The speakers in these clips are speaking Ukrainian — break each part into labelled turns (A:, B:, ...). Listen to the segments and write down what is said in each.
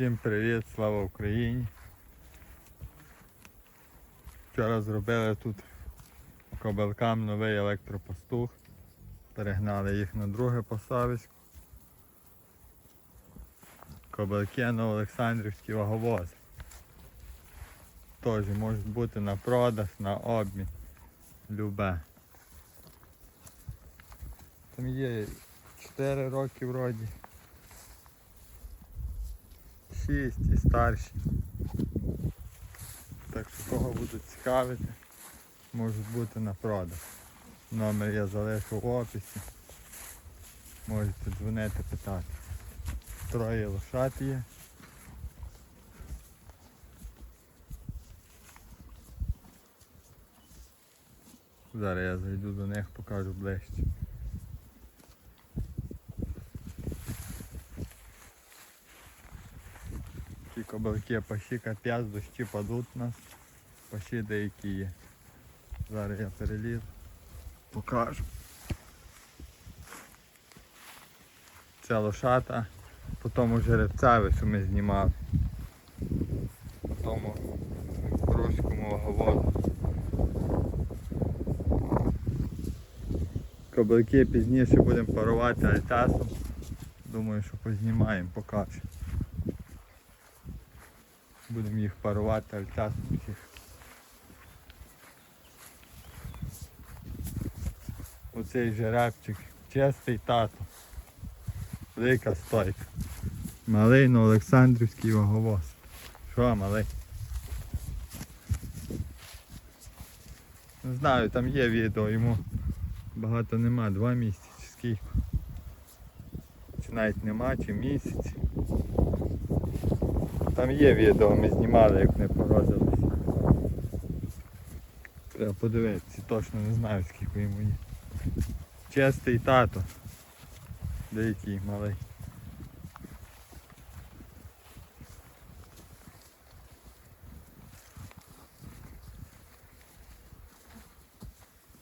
A: Всім привіт, слава Україні. Вчора зробили тут кобилкам новий електропастух. Перегнали їх на друге посадочку. Кобилки на Олександрівські ваговози. Теж можуть бути на продаж, на обмін. Любе. Там є 4 роки вроді. 6 і старші. Так що кого будуть цікавити, можуть бути на продаж. Номер я залишу в описі. Можете дзвонити питати. Троє лошат є. Зараз я зайду до них, покажу ближче. Кобилки паші капець, дощі падуть нас. Паші деякі є. Зараз я перелізу. Покажу. Це лошата по тому жеребцеві, що ми знімали. По тому руському ваговоду. Кобилки пізніше будемо парувати альтасом. Думаю, що познімаємо, покажемо. Будемо їх парувати альтасом всіх. Оцей жеребчик, чистий тато. Велика стойка. Малий на Олександрівський ваговоз. Що малий? Не знаю, там є відео, йому багато нема, два місяці чи скільки. Чи навіть нема, чи місяць. Там є відео, ми знімали, як не породилися. Треба подивитися, точно не знаю скільки йому є. Чистий тато. Деякий малий.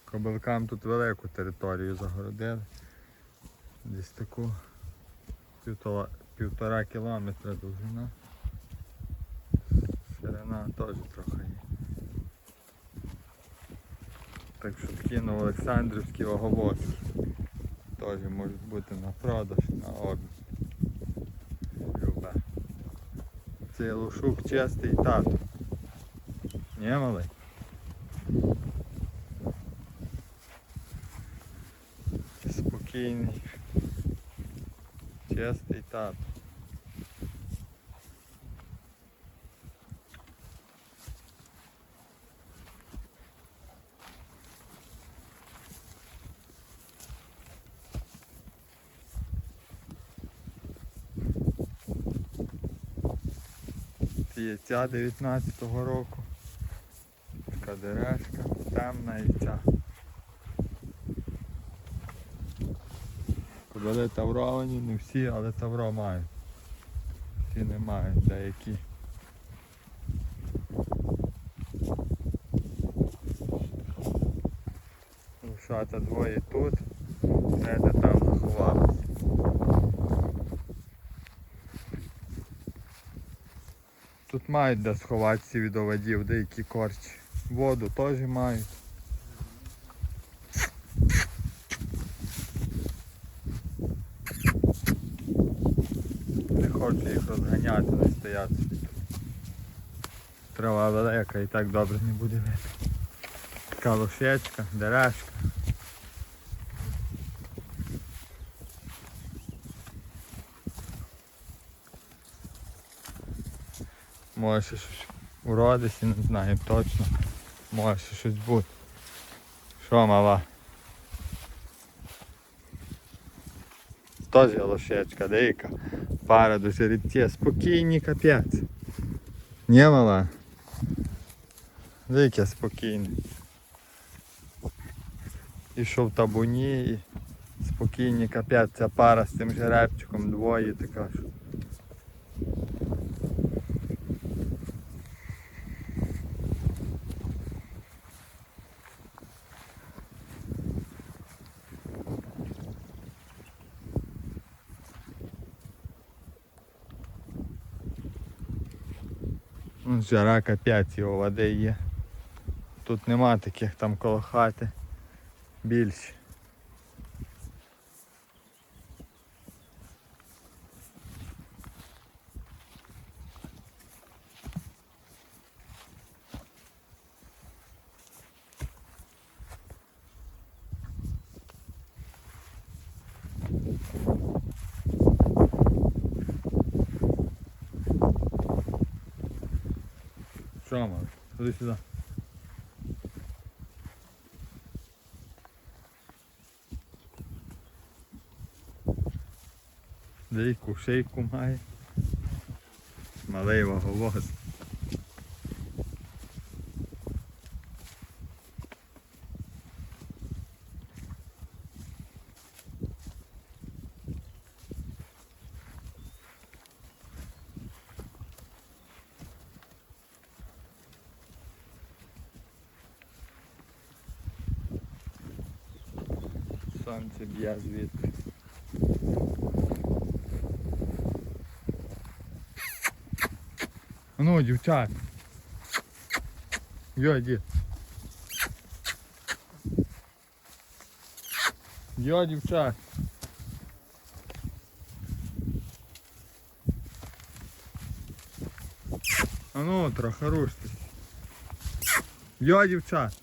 A: Кобилкам тут велику територію загородили. Десь таку півтора, півтора кілометра довжина. Ширина теж трохи є. Так що такі Новоолександрівські оголоски. Теж можуть бути на продаж, на обмін. Любе. Цей лушук чистий тато. Ні, малий? Спокійний. Чистий тато. Є ця 19-го року. Така дерешка, темна і ця. Кобили тавровані, не всі, але тавро мають. Всі не мають, деякі. Лошата двоє тут, де там заховалися. Тут мають де сховатися від оводів, деякі корчі. Воду теж мають. Не хочу їх розганяти, не стояти. Трава велика і так добре не буде. Така лошечка, дерешка. Може щось уродиться, не знаю точно. Може щось бути. Що мала? Теж лошечка, деяка. Пара до жеребця. Спокійні капець. Ні, мала? Деяке спокійне. І що в табуні, і спокійні капець. Ця пара з цим жеребчиком двоє така. що Жара капець його води є. Тут нема таких там коло хати. Більше. Що, мали? Ходи сюди. Дейку шейку має. Малий ваговоз. Сонце б'є звідти. Ну, дівчат. Йо, дід. Йо, дівчат. А ну, трохи руштесь. Йо, дівчат.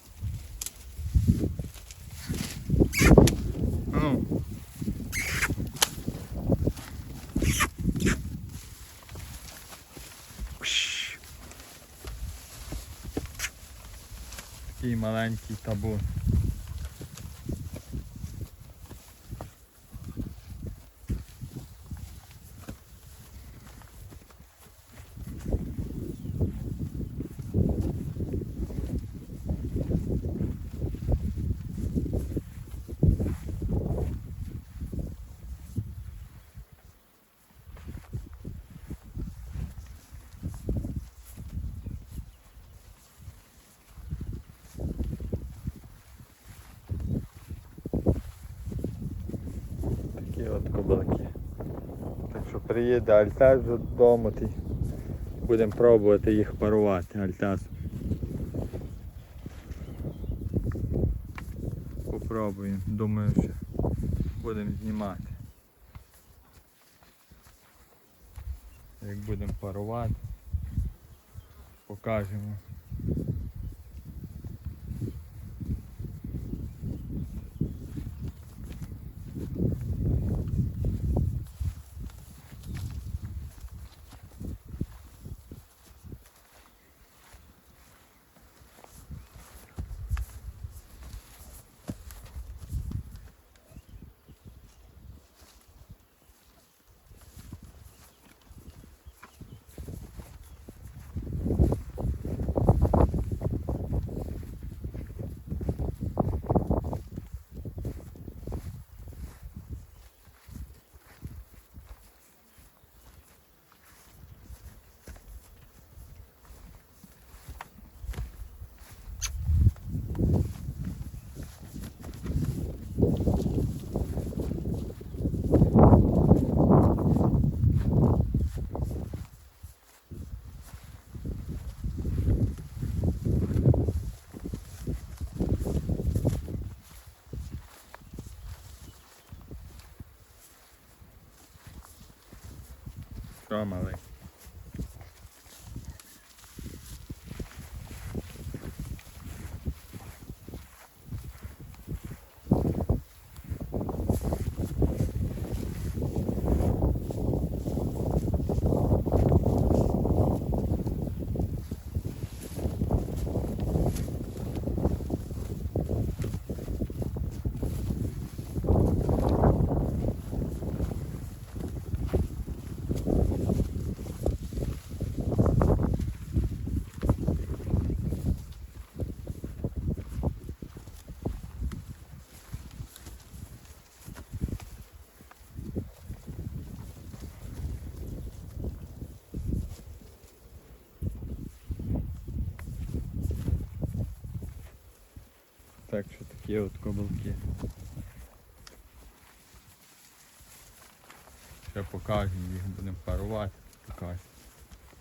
A: Маленький табун. Кобилки. Так що приїде альтаз додому, будемо пробувати їх парувати альтазом. Попробуємо. Думаю, що будемо знімати. Як будемо парувати, покажемо. Що, малий? Так що такі от кобилки. Ще покажемо, їх будемо парувати. Покажемо.